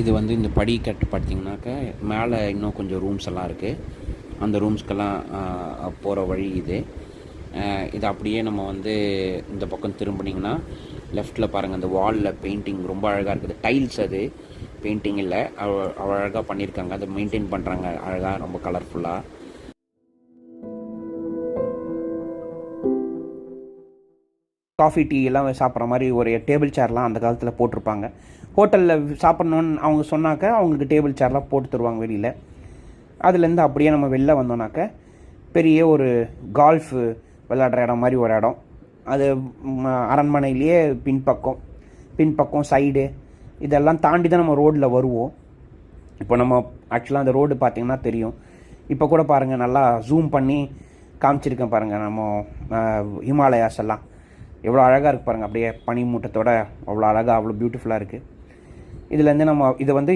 இது வந்து இந்த படிக்கட்டு பார்த்தீங்கன்னாக்கா மேலே இன்னும் கொஞ்சம் ரூம்ஸ் எல்லாம் இருக்குது அந்த ரூம்ஸ்க்கெல்லாம் போகிற வழி இது. இது அப்படியே நம்ம வந்து இந்த பக்கம் திரும்பினீங்கன்னா லெஃப்ட்டில் பாருங்கள் அந்த வாலில் பெயிண்டிங் ரொம்ப அழகாக இருக்குது. டைல்ஸ் அது பெயிண்டிங் இல்லை. அவ அழகாக பண்ணியிருக்காங்க அதை மெயின்டைன் பண்ணுறாங்க அழகாக ரொம்ப கலர்ஃபுல்லாக காஃபி டீ எல்லாம் சாப்பிட்ற மாதிரி ஒரு டேபிள் சேர்லாம் அந்த காலத்தில் போட்டிருப்பாங்க. ஹோட்டலில் சாப்பிட்ணுன்னு அவங்க சொன்னாக்க அவங்களுக்கு டேபிள் சேர்லாம் போட்டு தருவாங்க வெளியில். அதுலேருந்து அப்படியே நம்ம வெளில வந்தோம்னாக்க பெரிய ஒரு கால்ஃப் விளாடுற இடம் மாதிரி ஒரு இடம். அது அரண்மனையிலேயே பின்பக்கம். பின்பக்கம் சைடு. இதெல்லாம் தாண்டி தான் நம்ம ரோட்டில் வருவோம். இப்போ நம்ம ஆக்சுவலாக அந்த ரோடு பார்த்திங்கன்னா தெரியும். இப்போ கூட பாருங்கள் நல்லா ஜூம் பண்ணி காமிச்சிருக்கேன் பாருங்கள் நம்ம ஹிமாலயாஸ் எல்லாம். எவ்வளோ அழகாக இருக்குது பாருங்கள் அப்படியே பனிமூட்டத்தோட அவ்வளோ அழகாக அவ்வளோ பியூட்டிஃபுல்லாக இருக்குது இதுலேருந்து நம்ம இதை வந்து